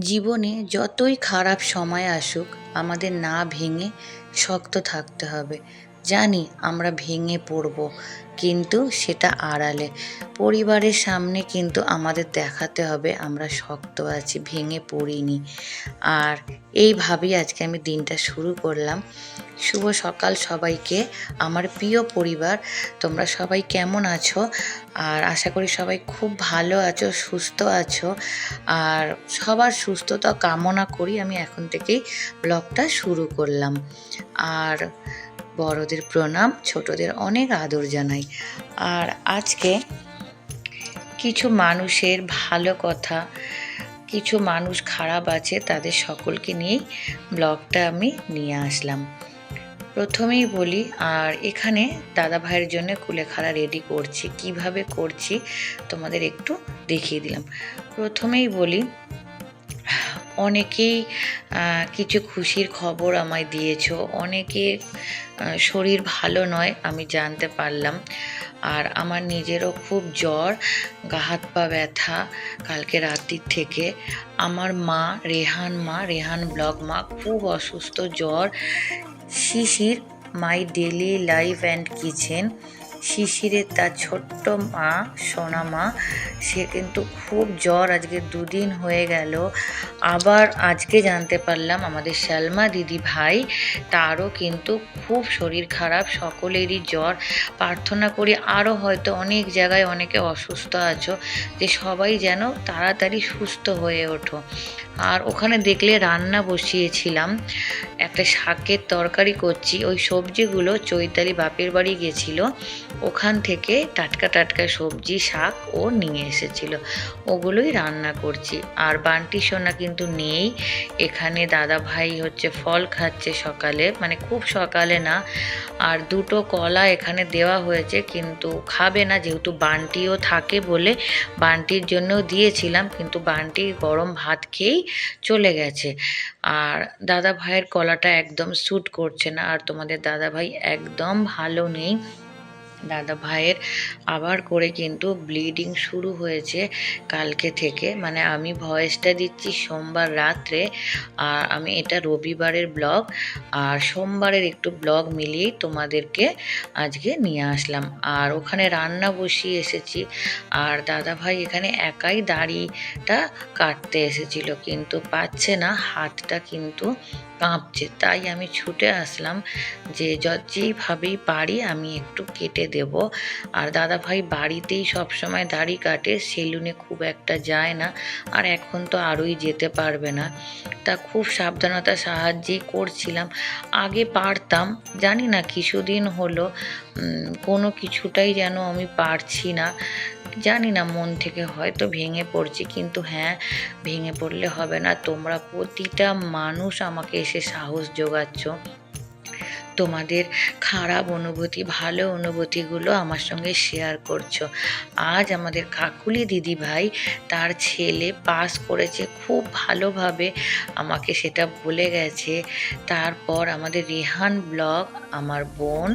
জীবনে যতই খারাপ সময় আসুক, আমাদের না ভেঙে শক্ত থাকতে হবে। জানি আমরা ভেঙে পড়ব, কিন্তু সেটা আড়ালে। পরিবারের সামনে কিন্তু আমাদের দেখাতে হবে আমরা শক্ত আছি, ভেঙে পড়িনি। আর এইভাবেই আজকে আমি দিনটা শুরু করলাম। শুভ সকাল সবাইকে। আমার প্রিয় পরিবার, তোমরা সবাই কেমন আছো? আর আশা করি সবাই খুব ভালো আছো, সুস্থ আছো। আর সবার সুস্থতা কামনা করি আমি এখন থেকেই ব্লগটা শুরু করলাম। আর বড়দের প্রণাম, ছোটদের অনেক আদর জানাই। আর আজকে কিছু মানুষের ভালো কথা, কিছু মানুষ খারাপ আছে, তাদের সকলকে নিয়েই ব্লগটা আমি নিয়ে আসলাম। প্রথমেই বলি, আর এখানে দাদা ভাইয়ের জন্য কুলেখাড়া রেডি করছি। কীভাবে করছি তোমাদের একটু দেখিয়ে দিলাম। প্রথমেই বলি, অনেকেই কিছু খুশির খবর আমায় দিয়েছ। অনেকে শরীর ভালো নয়, আমি জানতে পারলাম। আর আমার নিজেরও খুব জ্বর, গা হাত পা ব্যথা কালকে রাত্রির থেকে। আমার মা, রেহান মা, রেহান ব্লগ মা খুব অসুস্থ, জ্বর। Shishir my daily life and kitchen শিশিরের তার ছোট্ট মা, সোনা মা, সে কিন্তু খুব জ্বর আজকে দুদিন হয়ে গেল। আবার আজকে জানতে পারলাম আমাদের সালমা দিদি ভাই, তারও কিন্তু খুব শরীর খারাপ, সকলেরই জ্বর। প্রার্থনা করি আরও হয়তো অনেক জায়গায় অনেকে অসুস্থ আছো, যে সবাই যেন তাড়াতাড়ি সুস্থ হয়ে ওঠো। আর ওখানে দেখলে রান্না বসিয়েছিলাম, একটা শাকের তরকারি করছি। ওই সবজিগুলো চৈতালি বাপের বাড়ি গেছিল। ওখান থেকে টাটকা টাটকা সবজি, শাক ও নিয়ে এসেছিল। ওগুলোই রান্না করছি। আর বান্টি সোনা কিন্তু নেই। এখানে দাদা ভাই হচ্ছে ফল খাচ্ছে সকালে। মানে খুব সকালে না। আর দুটো কলা এখানে দেওয়া হয়েছে, কিন্তু খাবে না। যেহেতু বান্টিও থাকে বলে বান্টির জন্যও দিয়েছিলাম, কিন্তু বান্টি গরম ভাত খেয়েই চলে গেছে। আর দাদা ভাইয়ের কলাটা একদম স্যুট করছে না। আর তোমাদের দাদা ভাই একদম ভালো নেই। দাদা ভাইয়ের আবার করে কিন্তু ব্লিডিং শুরু হয়েছে কালকে থেকে। মানে আমি ভয়েসটা দিচ্ছি সোমবার রাত্রে, আর আমি এটা রবিবারের ব্লগ আর সোমবারের একটু ব্লগ মিলিয়েই তোমাদেরকে আজকে নিয়ে আসলাম। আর ওখানে রান্না বসিয়ে এসেছি, আর দাদা ভাই এখানে একাই দাড়িটা কাটতে এসেছিল, কিন্তু পাচ্ছে না, হাতটা কিন্তু কাঁপছে। তাই আমি ছুটে আসলাম যে যেইভাবেই পারি আমি একটু কেটে দেব। আর দাদা ভাই বাড়িতেই সবসময় দাড়ি কাটে, সেলুনে খুব একটা যায় না, আর এখন তো আরোই যেতে পারবে না। তা খুব সাবধানতা সাহায্যেই করছিলাম। আগে পারতাম, জানি না, কিছুদিন হলো কোনো কিছুটাই যেন আমি পারছি না। জানি না, মন থেকে হয়তো ভেঙে পড়ছি, কিন্তু হ্যাঁ ভেঙে পড়লে হবে না। তোমরা প্রতিটা মানুষ আমাকে এসে সাহস যোগাচ্ছ। তোমাদের খারাপ অনুভূতি, ভালো অনুভূতিগুলো আমার সঙ্গে শেয়ার করছ। আজ আমাদের কাকুলি দিদি ভাই তার ছেলে পাস করেছে, খুব ভালোভাবে আমাকে সেটা বলে গেছে। তারপর আমাদের রেহান ব্লগ, আমার বোন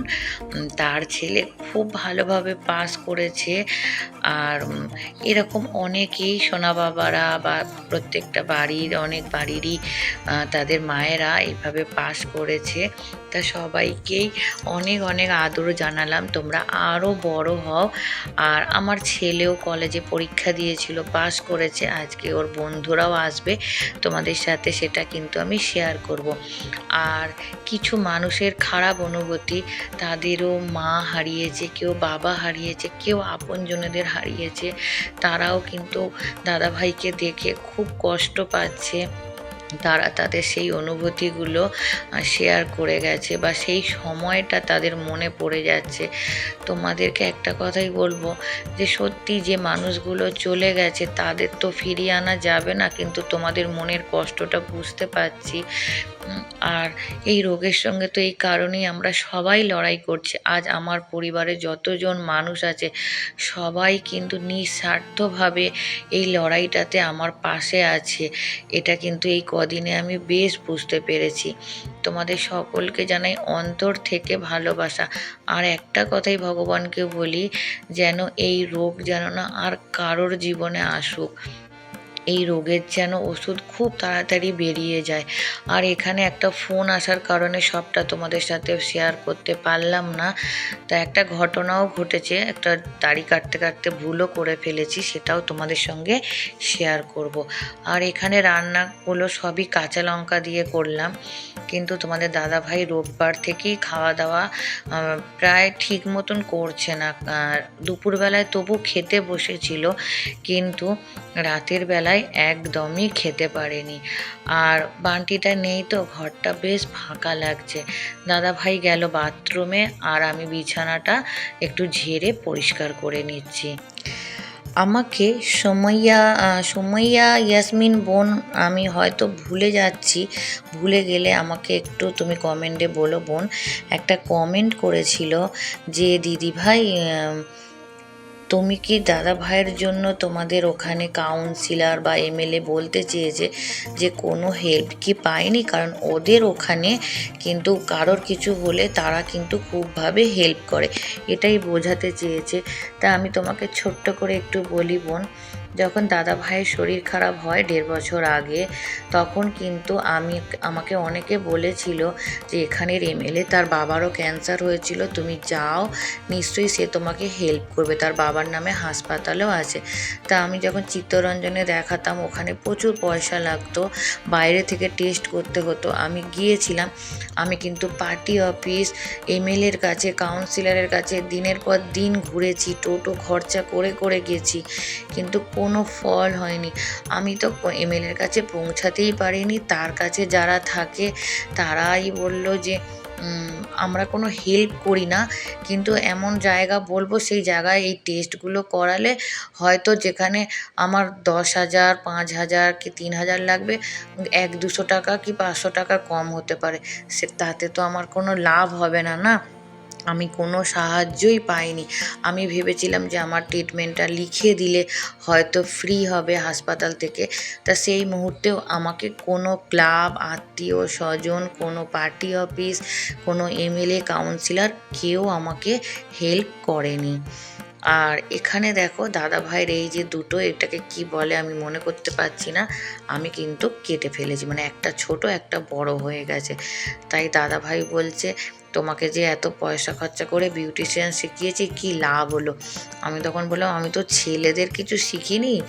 তার ছেলে খুব ভালোভাবে পাস করেছে। আর এরকম অনেকেই সোনা বাবারা বা প্রত্যেকটা বাড়ির, অনেক বাড়িরই তাদের মায়েরা এইভাবে পাস করেছে। তা সবাইকেই অনেক অনেক আদর জানালাম। তোমরা আরও বড় হও। আর আমার ছেলেও কলেজে পরীক্ষা দিয়েছিল পাস করেছে। আজকে ওর বন্ধুরাও আসবে। তোমাদের সাথে সেটা কিন্তু আমি শেয়ার করব। আর কিছু মানুষের খারাপ অনুভূতি, তাদেরও মা হারিয়েছে, কেউ বাবা হারিয়েছে, কেউ আপনজনেদের হারিয়েছে, তারাও কিন্তু দাদাভাইকে দেখে খুব কষ্ট পাচ্ছে। তারা তাদের সেই অনুভূতিগুলো শেয়ার করে গেছে বা সেই সময়টা তাদের মনে পড়ে যাচ্ছে। তোমাদেরকে একটা কথাই বলব যে সত্যি যে মানুষগুলো চলে গেছে তাদের তো ফিরিয়ে আনা যাবে না, কিন্তু তোমাদের মনের কষ্টটা বুঝতে পারছি। আর এই রোগের সঙ্গে তো এই কারণেই আমরা সবাই লড়াই করছি। আজ আমার পরিবারে যতজন মানুষ আছে, সবাই কিন্তু নিঃস্বার্থভাবে এই লড়াইটাতে আমার পাশে আছে। এটা কিন্তু এই কদিনে আমি বেশ বুঝতে পেরেছি। তোমাদের সকলকে জানাই অন্তর থেকে ভালোবাসা। আর একটা কথাই ভগবানকে বলি, যেন এই রোগ যেন না আর কারোর জীবনে আসুক। এই রোগের যেন ওষুধ খুব তাড়াতাড়ি বেরিয়ে যায়। আর এখানে একটা ফোন আসার কারণে সবটা তোমাদের সাথে শেয়ার করতে পারলাম না। তা একটা ঘটনাও ঘটেছে, একটা দাড়ি কাটতে কাটতে ভুলও করে ফেলেছি, সেটাও তোমাদের সঙ্গে শেয়ার করব। আর এখানে রান্নাগুলো সবই কাঁচা লঙ্কা দিয়ে করলাম। কিন্তু তোমাদের দাদা ভাই রোববার থেকেই খাওয়া দাওয়া প্রায় ঠিক মতন করছে না। দুপুরবেলায় তবু খেতে বসেছিল, কিন্তু রাতের বেলায় একদমই খেতে পারেনি। আর বান্টিটা নেই তো ঘরটা বেশ ফাঁকা লাগছে। দাদা ভাই গেল বাথরুমে আর আমি বিছানাটা একটু ঝেড়ে পরিষ্কার করে নিচ্ছি। আমাকে সমইয়া আহ, সমইয়া ইয়াসমিন বোন আমি হয়তো ভুলে যাচ্ছি। ভুলে গেলে আমাকে একটু তুমি কমেন্টে বলো বোন। একটা কমেন্ট করেছিল যে দিদি ভাই আহ, তুমি কি দাদা ভাইয়ের জন্য তোমাদের ওখানে কাউন্সিলার বা এমএলএ বলতে চেয়েছে যে কোনো হেল্প কি পায়নি? কারণ ওদের ওখানে কিন্তু কারোর কিছু হলে তারা কিন্তু খুবভাবে হেল্প করে। এটাই বোঝাতে চেয়েছে। তা আমি তোমাকে ছোট্ট করে একটু বলি বোন যখন দাদা ভাইয়ের শরীর খারাপ হয় দেড় বছর আগে, তখন কিন্তু আমি আমাকে অনেকে বলেছিল যে এখানের এমএলএ তার বাবারও ক্যান্সার হয়েছিল, তুমি যাও, নিশ্চয়ই সে তোমাকে হেল্প করবে, তার বাবার নামে হাসপাতালও আছে। তা আমি যখন চিত্তরঞ্জনে দেখাতাম, ওখানে প্রচুর পয়সা লাগতো, বাইরে থেকে টেস্ট করতে হতো, আমি গিয়েছিলাম, আমি কিন্তু পার্টি অফিস এমএলএর কাছে কাউন্সিলরের কাছে দিনের পর দিন ঘুরেছি, টোটো খরচা করে করে গেছি। কিন্তু কোনো ফল হয়নি। আমি তো এমএলএর কাছে পৌঁছাতেই পারিনি। তার কাছে যারা থাকে, তারাই বলল যে আমরা কোনো হেল্প করি না। কিন্তু এমন জায়গা বলব, সেই জায়গায় এই টেস্টগুলো করালে হয়তো যেখানে আমার দশ হাজার, পাঁচ হাজার কি তিন হাজার লাগবে, এক দুশো টাকা কি পাঁচশো টাকা কম হতে পারে। সে, তাতে তো আমার কোনো লাভ হবে না না? আমি কোনো সাহায্যই পাইনি। আমি ভেবেছিলাম যে আমার ট্রিটমেন্টটা লিখে দিলে হয়তো ফ্রি হবে হাসপাতাল থেকে। তা সেই মুহূর্তেও আমাকে কোনো ক্লাব আত্মীয় স্বজন, কোনো পার্টি অফিস কোনো এমএলএ কাউন্সিলর কেউ আমাকে হেল্প করেনি। আর এখানে দেখো দাদা ভাইয়ের এই যে দুটো, এটাকে কি বলে আমি মনে করতে পারছি না, আমি কিন্তু কেটে ফেলেছি। মানে একটা ছোট, একটা বড় হয়ে গেছে। তাই দাদা ভাই বলছে তোমাকে যে এত পয়সা খরচা করে বিউটিশিয়ান শিখিয়েছি, কি লাভ হলো? আমি তখন বললাম, আমি তো ছেলেদের কিছু শিখিনি।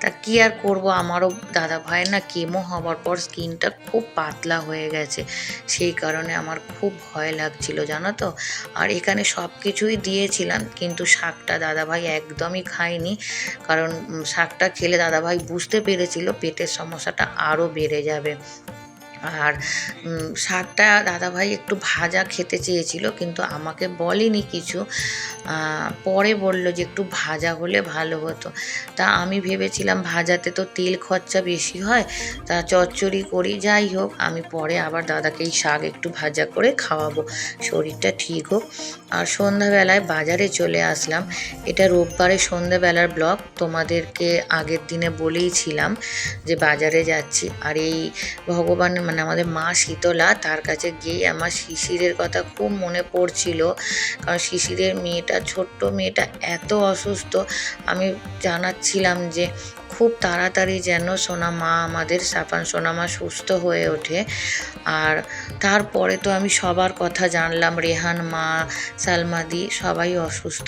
তা কি আর করব? আমারও দাদা ভাইয়ের না কেমো হওয়ার পর স্কিনটা খুব পাতলা হয়ে গেছে। সেই কারণে আমার খুব ভয় লাগছিল, জানো তো? আর এখানে সব কিছুই দিয়েছিলাম, কিন্তু শাকটা দাদাভাই একদমই খায়নি। কারণ শাকটা খেলে দাদাভাই বুঝতে পেরেছিল, পেটের সমস্যাটা আরও বেড়ে যাবে। আর শাকটা দাদাভাই একটু ভাজা খেতে চেয়েছিল, কিন্তু আমাকে বলেনি কিছু। পরে বলল যে একটু ভাজা হলে ভালো হতো। তা আমি ভেবেছিলাম ভাজাতে তো তেল খরচা বেশি হয়, তা চচ্চড়ি করি, যাই হোক, আমি পরে আবার দাদাকে এই শাক একটু ভাজা করে খাওয়াবো, শরীরটা ঠিক হোক। আর সন্ধ্যাবেলায় বাজারে চলে আসলাম। এটা রোববারে সন্ধ্যাবেলার ব্লগ, তোমাদেরকে আগের দিনে বলেইছিলাম যে বাজারে যাচ্ছি। আর এই ভগবান মানে আমাদের মা শীতলা, তার কাছে গিয়ে আমার শিশিরের কথা খুব মনে পড়ছিল। কারণ শিশিরের মেয়েটা, ছোট্ট মেয়েটা এত অসুস্থ, আমি জানাচ্ছিলাম যে খুব তাড়াতাড়ি যেন সোনা মা আমাদের, সাফান সোনা মা সুস্থ হয়ে ওঠে। আর তারপরে তো আমি সবার কথা জানলাম, রেহান মা সালমাদি সবাই অসুস্থ।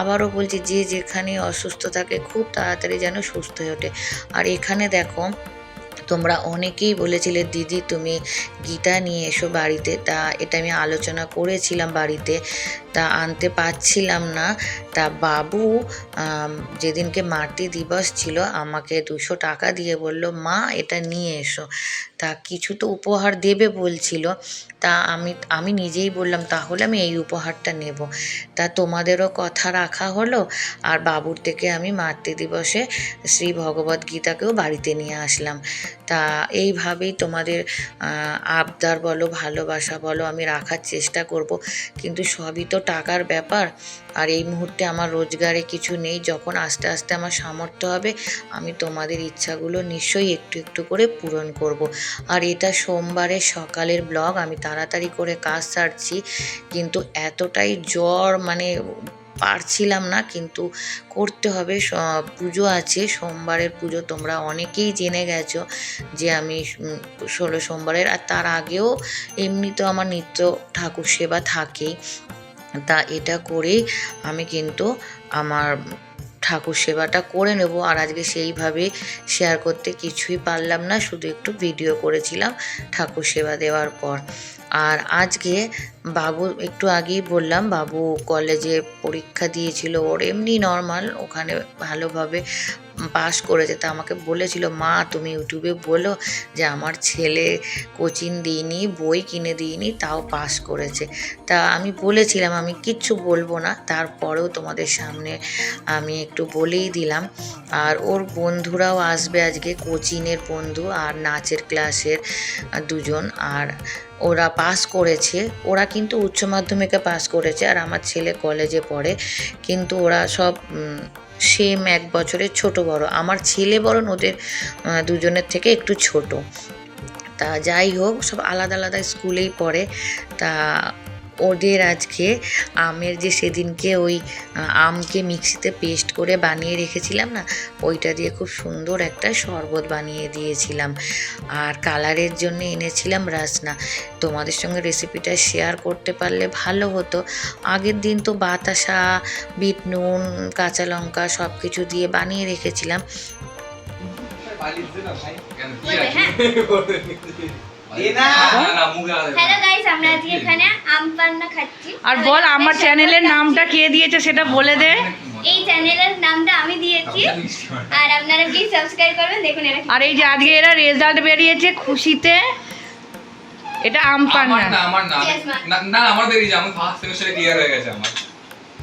আবারও বলছি, যে যেখানে অসুস্থ থাকে, খুব তাড়াতাড়ি যেন সুস্থ হয়ে ওঠে। আর এখানে দেখো তোমরা অনেকেই বলেছিলে, দিদি, তুমি গীতা নিয়ে এসো বাড়িতে। তা এটা আমি আলোচনা করেছিলাম বাড়িতে, তা আনতে পারছিলাম না। তা বাবু যেদিনকে মাতৃ দিবস ছিল, আমাকে দুশো টাকা দিয়ে বলল, মা, এটা নিয়ে এসো। তা কিছু তো উপহার দেবে বলছিল। তা আমি আমি নিজেই বললাম, তাহলে আমি এই উপহারটা নেব। তা তোমাদেরও কথা রাখা হলো। আর বাবুর থেকে আমি মাতৃ দিবসে শ্রী ভগবদ্গীতাকেও বাড়িতে নিয়ে আসলাম। তা এইভাবেই তোমাদের আবদার বলো, ভালোবাসা বলো, আমি রাখার চেষ্টা করব। কিন্তু সবই তো টাকার ব্যাপার। আর এই মুহূর্তে আমার রোজগারে কিছু নেই। যখন আস্তে আস্তে আমার সামর্থ্য হবে, আমি তোমাদের ইচ্ছাগুলো নিশ্চয়ই একটু একটু করে পূরণ করব। আর এটা সোমবারের সকালের ব্লগ, আমি তাড়াতাড়ি করে কাজ সারছি। কিন্তু এতটাই জ্বর মানে পারছিলাম না, কিন্তু করতে হবে। পুজো আছে, সোমবারের পুজো তোমরা অনেকেই জেনে গেছো যে আমি ষোলো সোমবারের, আর তার আগেও এমনি তো আমার নিত্য ঠাকুর সেবা থাকেই। তা এটা করেই আমি কিন্তু আমার ঠাকুর সেবাটা করে নেব। আর আজকে সেইভাবে শেয়ার করতে কিছুই পারলাম না, শুধু একটু ভিডিও করেছিলাম ঠাকুর সেবা দেওয়ার পর। আর আজকে বাবু, একটু আগেই বললাম, বাবু কলেজে পরীক্ষা দিয়েছিল, ওর এমনি নর্মাল ওখানে ভালোভাবে পাস করেছে তা আমাকে বলেছিল, মা, তুমি ইউটিউবে বলো যে আমার ছেলে কোচিং দিইনি, বই কিনে দিইনি, তাও পাস করেছে। তা আমি বলেছিলাম, আমি কিচ্ছু বলব না। তারপরেও তোমাদের সামনে আমি একটু বলেই দিলাম। আর ওর বন্ধুরাও আসবে আজকে, কোচিংয়ের বন্ধু আর নাচের ক্লাসের দুজন। আর ওরা পাস করেছে। ওরা কিন্তু উচ্চ মাধ্যমিকে পাস করেছে, আর আমার ছেলে কলেজে পড়ে। কিন্তু ওরা সব সেম এক বছরের ছোট বড়। আমার ছেলে বরং ওদের দুজনের থেকে একটু ছোট। তা যাই হোক, সব আলাদা আলাদা স্কুলেই পড়ে। তা ওদের আজকে আমের যে সেদিনকে ওই আমকে মিক্সিতে পেস্ট করে বানিয়ে রেখেছিলাম না ওইটা দিয়ে খুব সুন্দর একটা শরবত বানিয়ে দিয়েছিলাম। আর কালারের জন্য এনেছিলাম রাসনা। তোমাদের সঙ্গে রেসিপিটা শেয়ার করতে পারলে ভালো হতো। আগের দিন তো বাতাসা বিট নুন কাঁচা লঙ্কা সব কিছু দিয়ে বানিয়ে রেখেছিলাম। আর বল আমার চ্যানেলের নামটা কে দিয়েছে সেটা বলে দে। এই চ্যানেলের নামটা আমি দিয়েছি। আর আপনারা প্লিজ সাবস্ক্রাইব করবেন দেখুন কি- আর এই যে আজকে এরা রেজাল্ট বেরিয়েছে খুশিতে এটা আম আমার পান্না। না আমার না না আমার বেরিয়েছে আমার ফার্স্ট সেমিস্টারে ক্লিয়ার হয়ে গেছে আমার।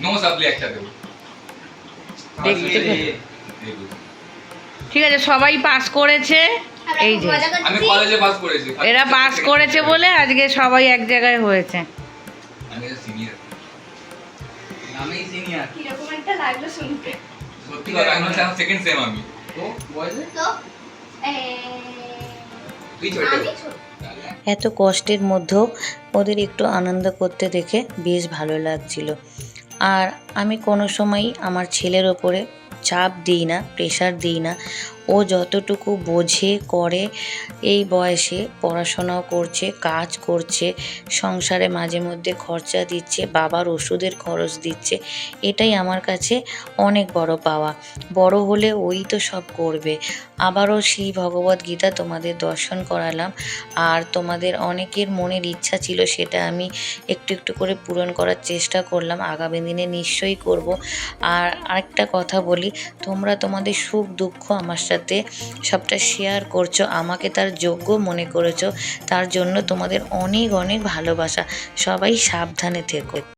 নো সাপ্লি দেখতে দেখুন। ঠিক আছে সবাই পাস করেছে। এই যে। আমি কলেজে পাস করেছি। এরা পাস করেছে বলে আজকে সবাই এক জায়গায় হয়েছে। আমি সিনিয়র আমি সিনিয়র কীরকম একটা লাগল শুনতে। সত্যি কথা আমি সেকেন্ড সেম আমি। তো বয়সে? তো তুই ছোট। আমি ছোট। এত কষ্টের মধ্যেও ওদের একটু আনন্দ করতে দেখে বেশ ভালো লাগছিল। আর আমি কোনো সময়ই আমার ছেলের ওপরে চাপ দিই না প্রেশার দিই না। ও যতটুকু বোঝে, করে, এই বয়সে পড়াশোনাও করছে, কাজ করছে, সংসারে মাঝে মধ্যে খরচা দিচ্ছে, বাবার ওষুধের খরচ দিচ্ছে, এটাই আমার কাছে অনেক বড় পাওয়া। বড় হলে ওই তো সব করবে। আবারও সেই ভগবত গীতা তোমাদের দর্শন করালাম। আর তোমাদের অনেকের মনের ইচ্ছা ছিল সেটা আমি একটু একটু করে পূরণ করার চেষ্টা করলাম, আগামী দিনে নিশ্চয়ই করব। আর আরেকটা কথা বলি, তোমরা তোমাদের সুখ দুঃখ আমার সাথে সবটা শেয়ার করছ, আমাকে তার যোগ্য মনে করেছ, তার জন্য তোমাদের অনেক অনেক ভালোবাসা। সবাই সাবধানে থেকো।